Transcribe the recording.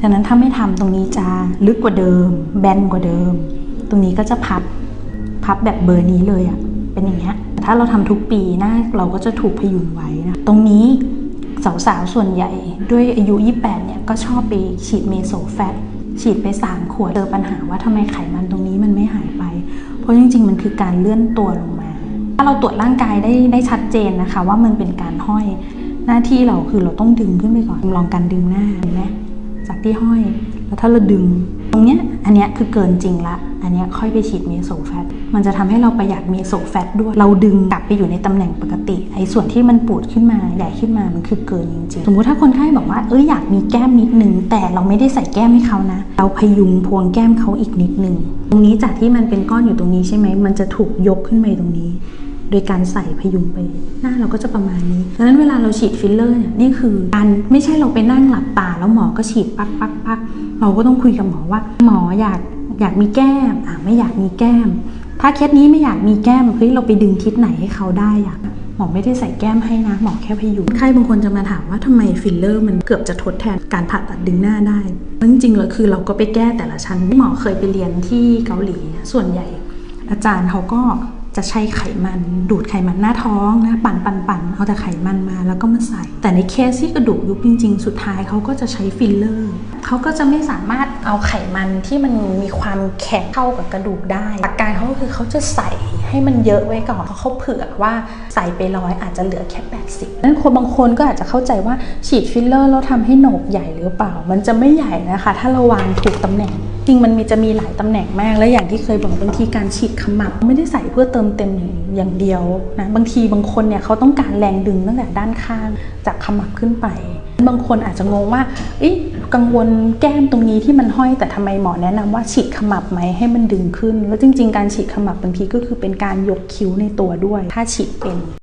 ฉะนั้นถ้าไม่ทำตรงนี้จะลึกกว่าเดิม แบนกว่าเดิม ตรงนี้ก็จะพับพับแบบเบอร์นี้เลยอะเป็นอย่างเงี้ยถ้าเราทำทุกปีหน้าเราก็จะถูกพยุงไว้นะตรงนี้สาวๆส่วนใหญ่ด้วยอายุ 28 เนี่ยก็ชอบไปฉีดเมโซแฟตฉีดไป 3 ขวดเจอปัญหาว่าทำไมไขมันตรงนี้มันไม่หายไป เพราะจริง ๆ มันคือการเลื่อนตัวลงมา ถ้าเราตรวจร่างกายได้ได้ชัดเจนนะคะ ว่ามันเป็นการห้อยหน้าที่เราคือเราต้องดึงขึ้นไปก่อนลองการดึงหน้าเห็นไหม จากที่ห้อย แล้วถ้าเราดึง ตรงเนี้ยอันเนี้ยคือเกินจริงละ อันเนี้ยค่อยไปฉีดเมโซแฟต มันจะทำให้เราประหยัดเมโซแฟตด้วย เราดึงกลับไปอยู่ในตำแหน่งปกติ ไอ้ส่วนที่มันปูดขึ้นมาใหญ่ขึ้นมา มันคือเกินจริงๆ สมมุติถ้าคนไข้บอกว่า เอ้ยอยากมีแก้มนิดนึง แต่เราไม่ได้ใส่แก้มให้เขานะ เราพยุงพวงแก้มเขาอีกนิดนึง ตรงนี้จากที่มันเป็นก้อนอยู่ตรงนี้ใช่ไหม มันจะถูกยกขึ้นไปตรงนี้ โดยการใส่พยุงไป หน้าเราก็จะประมาณนี้ดังนั้นเวลาเราฉีดฟิลเลอร์เนี่ยนี่คือการไม่ใช่เราไปนั่งหลับตาแล้วหมอก็ฉีดปักปักปักเราก็ต้องคุยกับหมอว่า หมออยากอยากมีแก้มอะไม่อยากมีแก้ม ถ้าเคสนี้ไม่อยากมีแก้มเฮ้ยเราไปดึงทิศไหนให้เขาได้อะหมอไม่ได้ใส่แก้มให้นะ หมอแค่พยุงใครบางคนจะมาถามว่าทำไมฟิลเลอร์มันเกือบจะทดแทนการผ่าตัดดึงหน้าได้ จริงๆแล้วคือเราก็ไปแก้แต่ละชั้น หมอเคยไปเรียนที่เกาหลี ส่วนใหญ่ อาจารย์เขาก็ จะใช้ไขมันดูดไขมันหน้าท้องนะปั่นปั่นปั่น เอาแต่ไขมันมาแล้วก็มาใส่ แต่ในเคสที่กระดูกยุบจริง ๆ สุดท้ายเขาก็จะใช้ฟิลเลอร์เขาก็จะไม่สามารถเอาไขมันที่มันมีความแข็งเข้ากับกระดูกได้หลักการเขาก็คือเขาจะใส่ให้มันเยอะไว้ก่อนเพราะเขาเผื่อว่าใส่ไปร้อยอาจจะเหลือแค่ 80นั้นคนบางคนก็อาจจะเข้าใจว่าฉีดฟิลเลอร์แล้วทำให้โหนกใหญ่หรือเปล่า มันจะไม่ใหญ่นะคะ ถ้าเราวางถูกตำแหน่งจริงมันมีจะมีหลายตำแหน่งมาก และอย่างที่เคยบอกบางทีการฉีดขมับไม่ได้ใส่เพื่อเติมเต็มอย่างเดียวนะบางทีบางคนเนี่ยเขาต้องการแรงดึงตั้งแต่ด้านข้างจากขมับขึ้นไป บางคนอาจจะงงว่าเอ๊ะกังวลแก้มตรงนี้ที่มันห้อยแต่ทำไมหมอแนะนำว่าฉีดขมับไหมให้มันดึงขึ้น แล้วจริง ๆ การฉีดขมับบางทีก็คือเป็นการยกคิ้วในตัวด้วย ถ้าฉีดเป็น